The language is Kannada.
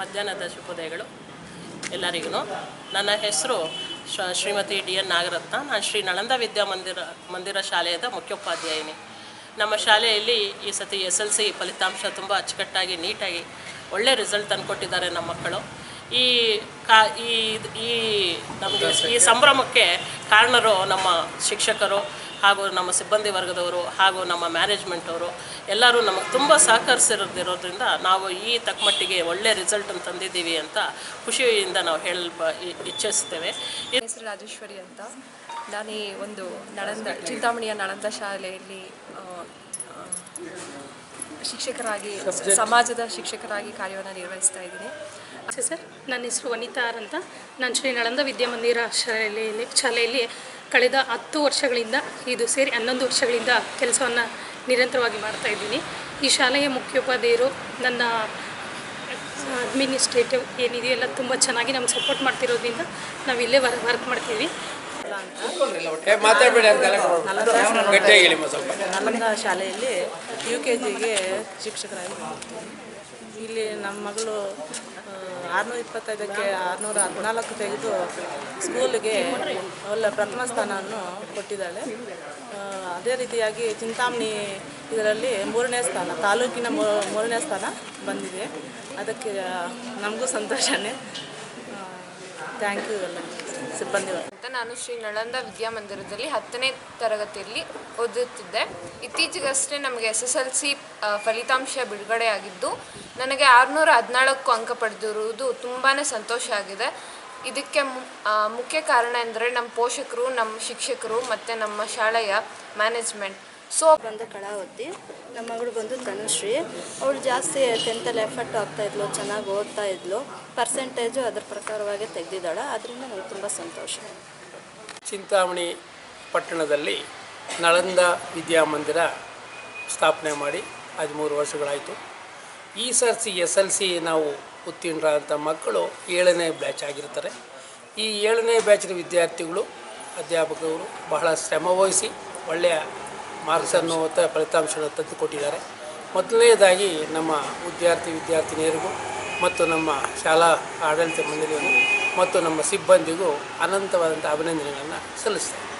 ಮಧ್ಯಾಹ್ನದ ಶುಭೋದಯಗಳು ಎಲ್ಲರಿಗೂ. ನನ್ನ ಹೆಸರು ಶ್ರೀಮತಿ ಡಿ ಎನ್ ನಾಗರತ್ನ. ನಾನು ಶ್ರೀ ನಳಂದ ವಿದ್ಯಾ ಮಂದಿರ ಮಂದಿರ ಶಾಲೆಯದ ಮುಖ್ಯೋಪಾಧ್ಯಾಯಿನಿ. ನಮ್ಮ ಶಾಲೆಯಲ್ಲಿ ಈ ಸತಿ ಎಸ್ ಎಲ್ ಸಿ ಫಲಿತಾಂಶ ತುಂಬ ಅಚ್ಚುಕಟ್ಟಾಗಿ, ನೀಟಾಗಿ ಒಳ್ಳೆ ರಿಸಲ್ಟ್ ತಂದುಕೊಟ್ಟಿದ್ದಾರೆ ನಮ್ಮ ಮಕ್ಕಳು. ಈ ಕಾ ಈ ನಮಗೆ ಈ ಸಂಭ್ರಮಕ್ಕೆ ಕಾರಣರು ನಮ್ಮ ಶಿಕ್ಷಕರು ಹಾಗೂ ನಮ್ಮ ಸಿಬ್ಬಂದಿ ವರ್ಗದವರು ಹಾಗೂ ನಮ್ಮ ಮ್ಯಾನೇಜ್ಮೆಂಟ್ ಅವರು ಎಲ್ಲರೂ ನಮಗೆ ತುಂಬ ಸಹಕರಿಸಿರೋದಿರೋದ್ರಿಂದ ನಾವು ಈ ತಕ್ಕಮಟ್ಟಿಗೆ ಒಳ್ಳೆ ರಿಸಲ್ಟನ್ನು ತಂದಿದ್ದೀವಿ ಅಂತ ಖುಷಿಯಿಂದ ನಾವು ಹೇಳ ಇಚ್ಛಿಸ್ತೇವೆ. ಹೆಸರು ರಾಜೇಶ್ವರಿ ಅಂತ. ನಾನು ಈ ಒಂದು ನಳಂದ ಚಿಂತಾಮಣಿಯ ನಳಂದ ಶಾಲೆಯಲ್ಲಿ ಶಿಕ್ಷಕರಾಗಿ ಸಮಾಜದ ಶಿಕ್ಷಕರಾಗಿ ಕಾರ್ಯವನ್ನು ನಿರ್ವಹಿಸ್ತಾ ಇದ್ದೀನಿ. ಸರ್ ನನ್ನ ಹೆಸರು ವನಿತಾ ಆರ್ ಅಂತ. ನಾನು ಶ್ರೀ ನಳಂದ ವಿದ್ಯಾಮಂದಿರ ಶಾಲೆಯಲ್ಲಿ ಶಾಲೆಯಲ್ಲಿ ಕಳೆದ ಹತ್ತು ವರ್ಷಗಳಿಂದ ಇದು ಸೇರಿ ಹನ್ನೊಂದು ವರ್ಷಗಳಿಂದ ಕೆಲಸವನ್ನು ನಿರಂತರವಾಗಿ ಮಾಡ್ತಾ ಇದ್ದೀನಿ. ಈ ಶಾಲೆಯ ಮುಖ್ಯೋಪಾಧ್ಯಾಯರು ನನ್ನ ಅಡ್ಮಿನಿಸ್ಟ್ರೇಟಿವ್ ಏನಿದೆಯಲ್ಲ ತುಂಬ ಚೆನ್ನಾಗಿ ನಮ್ಗೆ ಸಪೋರ್ಟ್ ಮಾಡ್ತಿರೋದ್ರಿಂದ ನಾವು ಇಲ್ಲೇ ವರ್ ವರ್ಕ್ ಮಾಡ್ತೀವಿ. ನನ್ನ ಶಾಲೆಯಲ್ಲಿ ಯು ಕೆ ಜಿಗೆ ಶಿಕ್ಷಕರಾಗಿ. ಇಲ್ಲಿ ನಮ್ಮ ಮಗಳು ಆರುನೂರ ಇಪ್ಪತ್ತೈದಕ್ಕೆ ಆರುನೂರ ಹದಿನಾಲ್ಕು ತೆಗೆದು ಸ್ಕೂಲಿಗೆ ಒಳ್ಳೆ ಪ್ರಥಮ ಸ್ಥಾನವನ್ನು ಕೊಟ್ಟಿದ್ದಾಳೆ. ಅದೇ ರೀತಿಯಾಗಿ ಚಿಂತಾಮಣಿ ಇದರಲ್ಲಿ ಮೂರನೇ ಸ್ಥಾನ, ತಾಲೂಕಿನ ಮೂರನೇ ಸ್ಥಾನ ಬಂದಿದೆ. ಅದಕ್ಕೆ ನಮಗೂ ಸಂತೋಷನೇ. ಥ್ಯಾಂಕ್ ಯು ಎಲ್ಲ ಸಿಬ್ಬಂದಿಗಳು ಅಂತ ನಾನು ಶ್ರೀ ನಳಂದ ವಿದ್ಯಾಮಂದಿರದಲ್ಲಿ ಹತ್ತನೇ ತರಗತಿಯಲ್ಲಿ ಓದುತ್ತಿದ್ದೆ. ಇತ್ತೀಚೆಗಷ್ಟೇ ನಮಗೆ ಎಸ್ ಎಸ್ ಎಲ್ ಸಿ ಫಲಿತಾಂಶ ಬಿಡುಗಡೆಯಾಗಿದ್ದು ನನಗೆ ಆರುನೂರ ಹದಿನಾಲ್ಕು ಅಂಕ ಪಡೆದಿರುವುದು ತುಂಬಾ ಸಂತೋಷ ಆಗಿದೆ. ಇದಕ್ಕೆ ಮುಖ್ಯ ಕಾರಣ ಎಂದರೆ ನಮ್ಮ ಪೋಷಕರು, ನಮ್ಮ ಶಿಕ್ಷಕರು ಮತ್ತು ನಮ್ಮ ಶಾಲೆಯ ಮ್ಯಾನೇಜ್ಮೆಂಟ್ ಸೊ, ಬಂದು ಕಳಾವತಿ, ನಮ್ಮ ಮಗಳು ಬಂದು ತನುಶ್ರೀ. ಅವಳು ಜಾಸ್ತಿ ಟೆಂತಲ್ಲಿ ಎಫರ್ಟ್ ಆಗ್ತಾ ಇದ್ಲು, ಚೆನ್ನಾಗಿ ಓದ್ತಾ ಇದ್ಲು. ಪರ್ಸೆಂಟೇಜು ಅದ್ರ ಪ್ರಕಾರವಾಗಿ ತೆಗೆದಿದ್ದಾಳೆ. ಅದರಿಂದ ನನಗೆ ತುಂಬ ಸಂತೋಷ. ಚಿಂತಾಮಣಿ ಪಟ್ಟಣದಲ್ಲಿ ನಳಂದ ವಿದ್ಯಾಮಂದಿರ ಸ್ಥಾಪನೆ ಮಾಡಿ ಹದಿಮೂರು ವರ್ಷಗಳಾಯಿತು. ಈ ಸರ್ಸಿ ಎಸ್ ಎಲ್ ಸಿ ನಾವು ಉತ್ತೀರ್ಣರಾದಂಥ ಮಕ್ಕಳು ಏಳನೇ ಬ್ಯಾಚ್ ಆಗಿರ್ತಾರೆ. ಈ ಏಳನೇ ಬ್ಯಾಚಿನ ವಿದ್ಯಾರ್ಥಿಗಳು ಅಧ್ಯಾಪಕರು ಬಹಳ ಶ್ರಮವಹಿಸಿ ಒಳ್ಳೆಯ ಮಾರ್ಕ್ಸನ್ನು ಅನ್ನುವಂಥ ಫಲಿತಾಂಶವನ್ನು ತಂದು ಕೊಟ್ಟಿದ್ದಾರೆ. ಮೊದಲನೇದಾಗಿ ನಮ್ಮ ವಿದ್ಯಾರ್ಥಿ ವಿದ್ಯಾರ್ಥಿನಿಯರಿಗೂ ಮತ್ತು ನಮ್ಮ ಶಾಲಾ ಆಡಳಿತ ಮಂಡಳಿಗೂ ಮತ್ತು ನಮ್ಮ ಸಿಬ್ಬಂದಿಗೂ ಅನಂತವಾದಂಥ ಅಭಿನಂದನೆಗಳನ್ನು ಸಲ್ಲಿಸ್ತೇನೆ